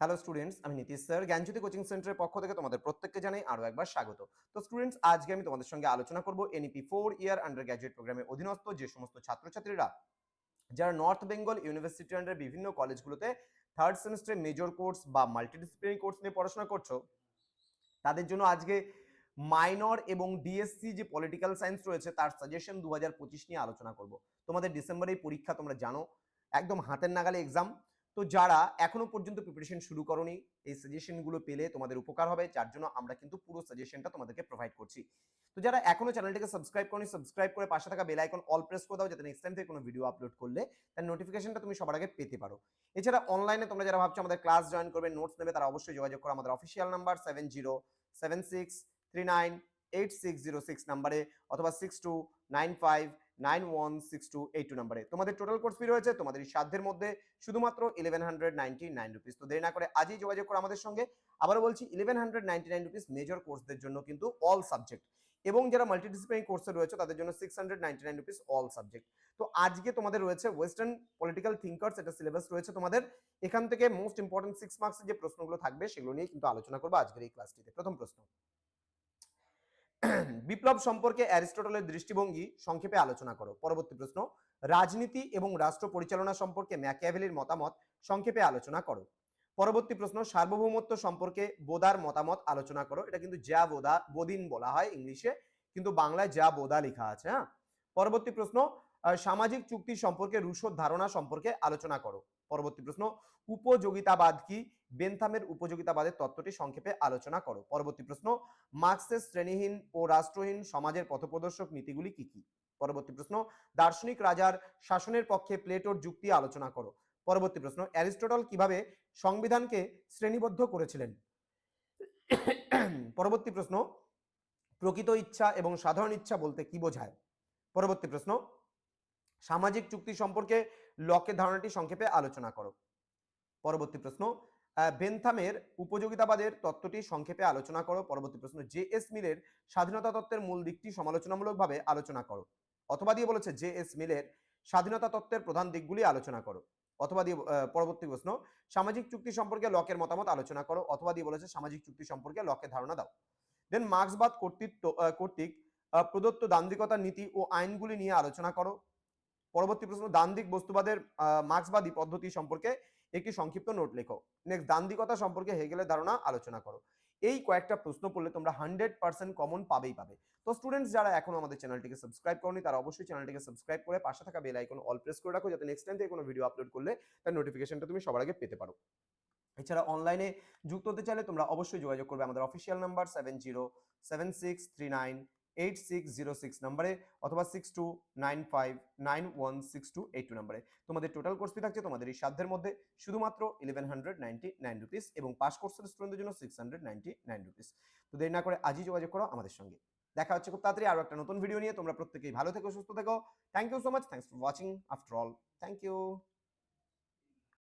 Hello students আমি Nitish sir. জ্ঞানজ্যোতি coaching সেন্টারের পক্ষ থেকে তোমাদের প্রত্যেককে জানাই আরও একবার স্বাগত। তো স্টুডেন্টস আজকে আমি তোমাদের সঙ্গে আলোচনা করব NEP four year undergraduate প্রোগ্রামের অধীনস্থ যে সমস্ত ছাত্রছাত্রীরা, যারা নর্থ বেঙ্গল ইউনিভার্সিটি আন্ডার বিভিন্ন কলেজগুলোতে থার্ড সেমিস্টারে মেজর কোর্স বা মাল্টিডিসিপ্লিনারি কোর্স নিয়ে পড়াশোনা করছ, তাদের জন্য আজকে মাইনর এবং ডিএসসি যে পলিটিক্যাল সায়েন্স রয়েছে, তার সাজেশন দু হাজার পঁচিশ নিয়ে আলোচনা করব। তোমাদের ডিসেম্বরেই পরীক্ষা তোমরা জানো। একদম হাতের নাগালে এক্সাম তো যারা এখনও পর্যন্ত প্রিপারেশন শুরু করনি, এই সাজেশনগুলো পেলে তোমাদের উপকার হবে, যার জন্য আমরা কিন্তু পুরো সাজেশনটা তোমাদেরকে প্রোভাইড করছি। তো যারা এখনও চ্যানেলটিকে সাবস্ক্রাইব করনি সাবস্ক্রাইব করে পাশে থাকা বেল আইকন অল প্রেস করে দাও, যাতে নেক্সট টাইম থেকে কোনো ভিডিও আপলোড করলে তার নোটিফিকেশনটা তুমি সবার আগে পেতে পারো। এছাড়া অনলাইনে তোমরা যারা ভাবছ আমাদের ক্লাস জয়েন করবে নোটস নেবে, তারা অবশ্যই যোগাযোগ করো আমাদের official number seven zero seven six three nine eight six zero six নাম্বারে অথবা six two nine five nine one six two eight two নাম্বারে। তোমাদের টোটাল কোর্স ফি রয়েছে, তোমাদের সাধ্যের মধ্যে শুধুমাত্র eleven hundred ninety nine rupees তো দেরি না করে আজই যোগাযোগ করো আমাদের সঙ্গে। আবারও বলছি eleven hundred ninety nine rupees major কোর্সদের জন্য কিন্তু অল সাবজেক্ট এবং যারা মাল্টিডিসিপ্লিনারি কোর্সে রয়েছে, তাদের জন্য six hundred ninety nine rupees all subject তো আজকে তোমাদের রয়েছে ওয়েস্টার্ন পলিটিক্যাল থিঙ্কার্স এটা সিলেবাস রয়েছে তোমাদের। এখান থেকে মোস্ট ইম্পর্টেন্ট সিক্স মার্কসের যে প্রশ্নগুলো থাকবে, সেগুলো নিয়ে কিন্তু আলোচনা করব আজকের এই ক্লাসটিতে প্রথম প্রশ্ন। বিপ্লব সম্পর্কে অ্যারিস্টটলের দৃষ্টিভঙ্গি সংক্ষেপে আলোচনা করো। পরবর্তী প্রশ্ন, রাজনীতি এবং রাষ্ট্র পরিচালনা সম্পর্কে ম্যাকিয়াভেলির মতামত সংক্ষেপে আলোচনা করো। পরবর্তী প্রশ্ন, সার্বভৌমত্ব সম্পর্কে বোদার মতামত আলোচনা করো। এটা কিন্তু যা বোদা, বদিন বলা হয় ইংলিশে, কিন্তু বাংলায় যা বোদা লেখা আছে হ্যাঁ? পরবর্তী প্রশ্ন সামাজিক চুক্তি সম্পর্কে রুশোর ধারণা সম্পর্কে আলোচনা করো। পরবর্তী প্রশ্ন, উপযোগিতাবাদ কি? বেনথামের উপযোগিতাবাদের তত্ত্বটি সংক্ষেপে আলোচনা করো। পরবর্তী প্রশ্ন, মার্কসের শ্রেণীহীন ও রাষ্ট্রহীন সমাজের পথপ্রদর্শক নীতিগুলি কি কি? পরবর্তী প্রশ্ন, দার্শনিক রাজার শাসনের পক্ষে প্লেটোর যুক্তি আলোচনা করো। পরবর্তী প্রশ্ন, অ্যারিস্টটল কীভাবে সংবিধানকে শ্রেণীবদ্ধ করেছিলেন? পরবর্তী প্রশ্ন, প্রকৃত ইচ্ছা এবং সাধারণ ইচ্ছা বলতে কি বোঝায়? পরবর্তী প্রশ্ন সামাজিক চুক্তি সম্পর্কে লকের ধারণাটি সংক্ষেপে আলোচনা করো। পরবর্তী প্রশ্ন বেনথামের উপযোগিতাবাদের তত্ত্বটি সংক্ষেপে আলোচনা করো। পরবর্তী প্রশ্ন, জে এস মিলের স্বাধীনতা তত্ত্বের মূল দিকটি সমালোচনামূলকভাবে আলোচনা করো। অথবা দিয়ে বলেছে, জে এস মিলের স্বাধীনতা তত্ত্বের প্রধান দিকগুলি আলোচনা করো। অথবা দিয়ে পরবর্তী প্রশ্ন, সামাজিক চুক্তি সম্পর্কে লকের মতামত আলোচনা করো। অথবা দিয়ে বলেছে, সামাজিক চুক্তি সম্পর্কে লকের ধারণা দাও। দেন মার্ক্সবাদ কর্তৃত্ব কর্তৃক প্রদত্ত দান্দিকতার নীতি ও আইনগুলি নিয়ে আলোচনা করো। পরবর্তী প্রশ্ন দান্দিক বস্তুবাদের মার্ক্সবাদী পদ্ধতি সম্পর্কে একটি সংক্ষিপ্ত নোট লেখো। নেক্সট দান্দিকতা সম্পর্কে হেগেলের ধারণা আলোচনা করো। এই কয়েকটা প্রশ্ন পড়লে তোমরা হান্ড্রেড পার্সেন্ট কমন পাবেই পাবে। তো স্টুডেন্টস যারা এখনও আমাদের চ্যানেলটিকে সাবস্ক্রাইব করনি, তারা অবশ্যই চ্যানেলটিকে সাবস্ক্রাইব করে পাশে থাকা বেল আইকন অল প্রেস করে রাখো, যাতে নেক্সট টাইম থেকে কোনো ভিডিও আপলোড করলে তার নোটিফিকেশনটা তুমি সবার আগে পেতে পারো। এছাড়া অনলাইনে যুক্ত হতে চাইলে তোমরা অবশ্যই যোগাযোগ করবে আমাদের official number seven zero seven six three nine eight six zero six নাম্বারে অথবা six two nine five nine one six two eight two নাম্বারে। তোমাদের টোটাল কোর্স ফি থাকছে তোমাদের এই সাধ্যের মধ্যে শুধুমাত্র eleven hundred ninety nine rupees এবং পাস কোর্সের স্টুডেন্টদের জন্য six hundred ninety nine rupees তো দেরি না করে আজই যোগাযোগ করো আমাদের সঙ্গে। দেখা হচ্ছে খুব তাড়াতাড়ি আরও একটা নতুন ভিডিও নিয়ে। তোমরা প্রত্যেকেই ভালো থেকো, সুস্থ থেকো। Thank you so much thanks for watching after all thank you